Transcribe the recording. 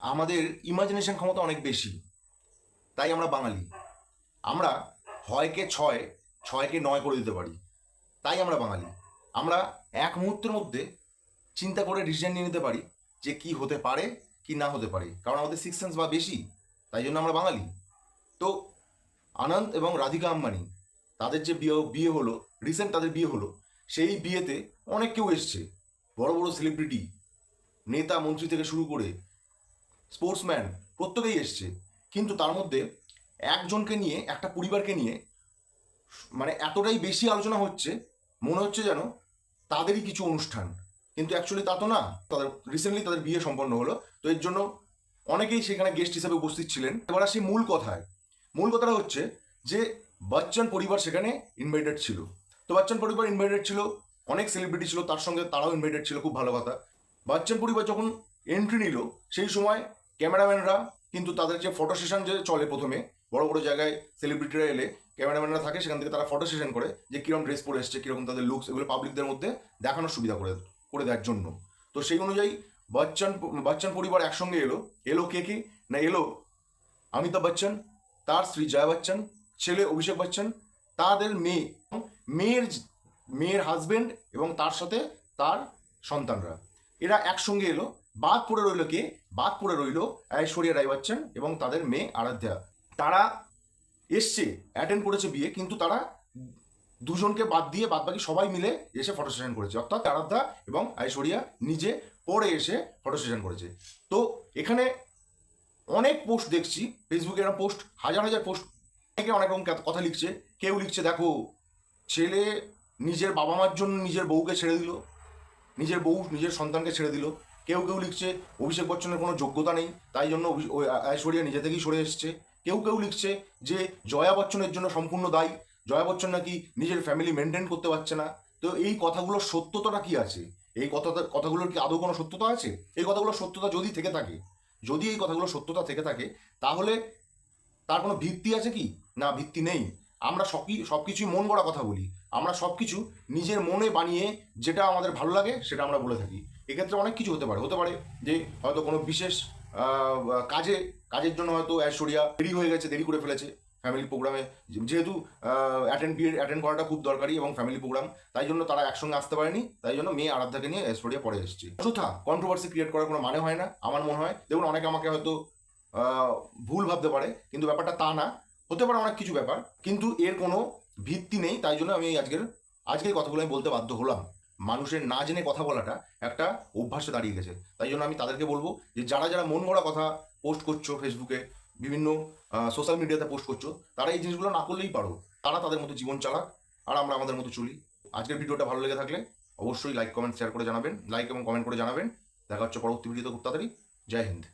আমাদের ইমাজিনেশন ক্ষমতা অনেক বেশি। তাই আমরা বাঙালি। আমরা হয়কে ছয়, ছয়কে নয় করে দিতে পারি। তাই আমরা বাঙালি। আমরা এক মুহূর্তের মধ্যে চিন্তা করে ডিসিশন নিয়ে নিতে পারি যে কি হতে পারে, কি না হতে পারে। কারণ আমাদের সিক্স সেন্স বা বেশি। তাই জন্য আমরা বাঙালি। তো আনন্দ এবং রাধিকা আম্বানি, তাদের যে বিয়ে বিয়ে হলো রিসেন্ট তাদের বিয়ে হলো, সেই বিয়েতে অনেক কেউ এসছে। বড় বড় সেলিব্রিটি নেতা, মন্ত্রী থেকে শুরু করে স্পোর্টসম্যান প্রত্যেকেই এসছে। কিন্তু তার মধ্যে একজনকে নিয়ে, একটা পরিবারকে নিয়ে মানে এতটাই বেশি আলোচনা হচ্ছে, মনে হচ্ছে যেন তাদেরই কিছু অনুষ্ঠান। কিন্তু অ্যাকচুয়ালি তা তো না। তাদের রিসেন্টলি তাদের বিয়ে সম্পন্ন হলো। তো এর জন্য অনেকেই সেখানে গেস্ট হিসেবে উপস্থিত ছিলেন। এবার আসি মূল কথায়। মূল কথাটা হচ্ছে যে, বচ্চন পরিবার সেখানে ইনভাইটেড ছিল। তো বচ্চন পরিবার ইনভাইটেড ছিল, অনেক সেলিব্রিটি ছিল, তার সঙ্গে তারাও ইনভাইটেড ছিল, খুব ভালো কথা। বচ্চন পরিবার যখন এন্ট্রি নিল, সেই সময় ক্যামেরাম্যানরা কিন্তু তাদের যে ফটো সেশন যে চলে প্রথমে, বড় বড় জায়গায় সেলিব্রিটিরা এলে ক্যামেরাম্যানরা থাকে, সেখান থেকে তারা ফটো সেশন করে যে কীরকম ড্রেস পরে এসছে, কীরকম তাদের লুকস এগুলো পাবলিকদের মধ্যে দেখানোর সুবিধা করে করে দেওয়ার জন্য। তো সেই অনুযায়ী বচ্চন বচ্চন পরিবার একসঙ্গে এলো। এলো কে কে? না, এলো অমিতাভ বচ্চন, তার স্ত্রী জয়া বচ্চন, ছেলে অভিষেক বচ্চন, তাদের মেয়ে, মেয়ের মেয়ের হাজবেন্ড এবং তার সাথে তার সন্তানরা। এরা একসঙ্গে এলো। বাদ পড়ে রইল কে? বাদ পড়ে রইল ঐশ্বরিয়া রায় বচ্চন এবং তাদের মেয়ে আরাধ্যা। তারা এসছে অ্যাটেন্ড করেছে বিয়ে, কিন্তু তারা দুজনকে বাদ দিয়ে বাদ বাকি সবাই মিলে এসে ফটো সেশন করেছে। অর্থাৎ আরাধ্যা এবং ঐশ্বরিয়া নিজে পরে এসে ফটো সেশন করেছে। তো এখানে অনেক পোস্ট দেখছি ফেসবুকে এরকম পোস্ট হাজার হাজার পোস্ট অনেকে অনেক রকম কথা লিখছে, কেউ লিখছে, দেখো, ছেলে নিজের বাবা মার জন্য নিজের বউকে ছেড়ে দিল, নিজের বউ, নিজের সন্তানকে ছেড়ে দিল। কেউ কেউ লিখছে, অভিষেক বচ্চনের কোনো যোগ্যতা নেই, তাই জন্য ঐশ্বরিয়া নিজে থেকেই সরে এসছে। কেউ কেউ লিখছে যে জয়া বচ্চনের জন্য সম্পূর্ণ দায়ী, জয়া বচ্চন নাকি নিজের ফ্যামিলি মেনটেন করতে পারছে না। তো এই কথাগুলোর সত্যতাটা কি আছে? এই কথা কথাগুলোর কি আদৌ কোনো সত্যতা আছে? এই কথাগুলোর সত্যতা যদি থেকে থাকে, যদি এই কথাগুলো সত্যতা থেকে থাকে, তাহলে তার কোনো ভিত্তি আছে কি? না, ভিত্তি নেই। আমরা সবই সব কিছুই মন গড়া কথা বলি। আমরা সব কিছু নিজের মনে বানিয়ে যেটা আমাদের ভালো লাগে, সেটা আমরা বলে থাকি। এক্ষেত্রে অনেক কিছু হতে পারে হতে পারে যে হয়তো কোনো বিশেষ কাজে, কাজের জন্য হয়তো ঐশ্বরিয়া দেরি হয়ে গেছে, দেরি করে ফেলেছে ফ্যামিলি প্রোগ্রামে যেহেতু অ্যাটেন্ড বিয়ে অ্যাটেন্ড করাটা খুব দরকারি এবং ফ্যামিলি প্রোগ্রাম তাই জন্য তারা একসঙ্গে আসতে পারেনি, তাই জন্য মেয়ে আরাধ্যাকে নিয়ে ঐশ্বরিয়া পরে এসেছে। অযথা কন্ট্রোভার্সি ক্রিয়েট করার কোনো মানে হয় না, আমার মনে হয়। দেখুন, অনেকে আমাকে হয়তো ভুল ভাবতে পারে, কিন্তু ব্যাপারটা তা না। হতে পারে অনেক কিছু ব্যাপার, কিন্তু এর কোনো ভিত্তি নেই, তাই জন্য আমি আজকের আজকের কথাগুলো আমি বলতে বাধ্য হলাম। মানুষের না জেনে কথা বলাটা একটা অভ্যাসে দাঁড়িয়ে গেছে। তাই জন্য আমি তাদেরকে বলব যে, যারা যারা মন গড়া কথা পোস্ট করছ ফেসবুকে বিভিন্ন সোশ্যাল মিডিয়াতে পোস্ট করছ, তারা এই জিনিসগুলো না করলেই পারো। তারা তাদের মতো জীবন চালাক, আর আমরা আমাদের মতো চলি। আজকের ভিডিওটা ভালো লেগে থাকলে অবশ্যই লাইক কমেন্ট শেয়ার করে জানাবেন। লাইক এবং কমেন্ট করে জানাবেন। দেখা হচ্ছে পরবর্তী ভিডিওতে খুব তাড়াতাড়ি। জয় হিন্দ।